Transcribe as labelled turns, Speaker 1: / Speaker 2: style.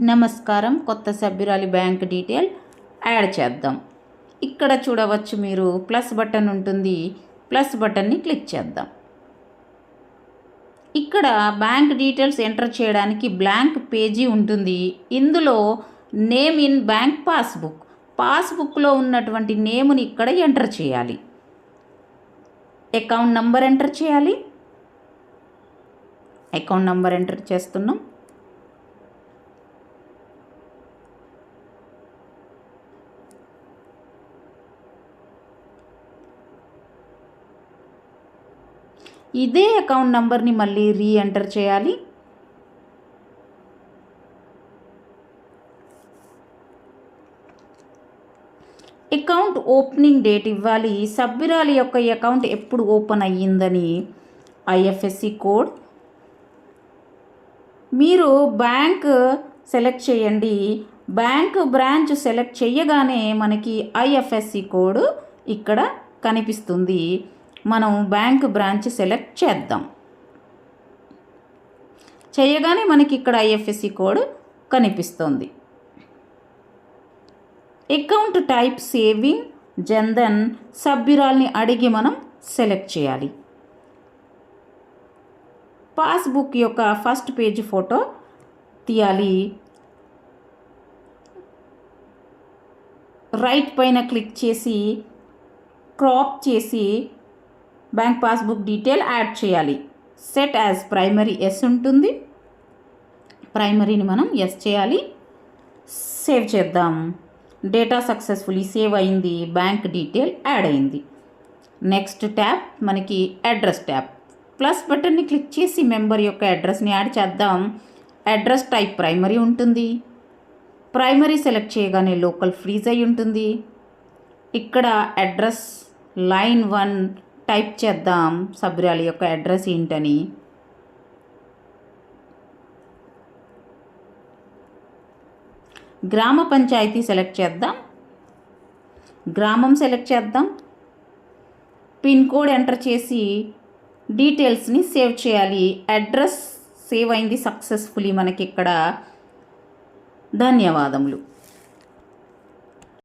Speaker 1: నమస్కారం. కొత్త సభ్యురాలి bank detail add చేద్దాం. ఇక్కడ చూడవచ్చు మీరు ప్లస్ బటన్ ఉంటుంది. ప్లస్ బటన్ని క్లిక్ చేద్దాం. ఇక్కడ బ్యాంక్ డీటెయిల్స్ ఎంటర్ చేయడానికి బ్లాంక్ పేజీ ఉంటుంది. ఇందులో నేమ్ ఇన్ బ్యాంక్ పాస్బుక్. పాస్బుక్లో ఉన్నటువంటి నేమ్ని ఇక్కడ ఎంటర్ చేయాలి. అకౌంట్ నంబర్ ఎంటర్ చేయాలి. అకౌంట్ నంబర్ ఎంటర్ చేస్తున్నాం. ఇదే అకౌంట్ నంబర్ని మళ్ళీ రీ ఎంటర్ చేయాలి. అకౌంట్ ఓపెనింగ్ డేట్ ఇవ్వాలి. సభ్యురాలి యొక్క అకౌంట్ ఎప్పుడు ఓపెన్ అయ్యిందని ఐఎఫ్ఎస్సి కోడ్ మీరు బ్యాంక్ సెలెక్ట్ చేయండి. బ్యాంక్ బ్రాంచ్ సెలెక్ట్ చేయగానే మనకి ఐఎఫ్ఎస్సి కోడ్ ఇక్కడ కనిపిస్తుంది. మనం బ్యాంక్ బ్రాంచ్ సెలెక్ట్ చేద్దాం. చేయగానే మనకి ఇక్కడ ఐఎఫ్ఎస్సి కోడ్ కనిపిస్తుంది. అకౌంట్ టైప్ సేవింగ్ జన్ధన్ సభ్యురాల్ని అడిగి మనం సెలెక్ట్ చేయాలి. పాస్బుక్ యొక్క ఫస్ట్ పేజ్ ఫోటో తీయాలి. రైట్ పైన క్లిక్ చేసి క్రాప్ చేసి బ్యాంక్ పాస్బుక్ డీటెయిల్ యాడ్ చేయాలి. సెట్ యాజ్ ప్రైమరీ ఎస్ ఉంటుంది. ప్రైమరీని మనం ఎస్ చేయాలి. సేవ్ చేద్దాం. డేటా సక్సెస్ఫుల్లీ సేవ్ అయింది. బ్యాంక్ డీటెయిల్ యాడ్ అయింది. నెక్స్ట్ ట్యాబ్ మనకి అడ్రస్ ట్యాబ్. ప్లస్ బటన్ని క్లిక్ చేసి మెంబర్ యొక్క అడ్రస్ని యాడ్ చేద్దాం. అడ్రస్ టైప్ ప్రైమరీ ఉంటుంది. ప్రైమరీ సెలెక్ట్ చేయగానే లోకల్ ఫ్రీజ్ అయి ఉంటుంది. ఇక్కడ అడ్రస్ లైన్ వన్ టైప్ చేద్దాం సభ్యురాలి యొక్క అడ్రస్ ఏంటని. గ్రామ పంచాయతీ సెలెక్ట్ చేద్దాం. గ్రామం సెలెక్ట్ చేద్దాం. పిన్ కోడ్ ఎంటర్ చేసి డీటెయిల్స్ని సేవ్ చేయాలి. అడ్రస్ సేవ్ అయింది సక్సెస్ఫుల్లీ మనకి ఇక్కడ. ధన్యవాదములు.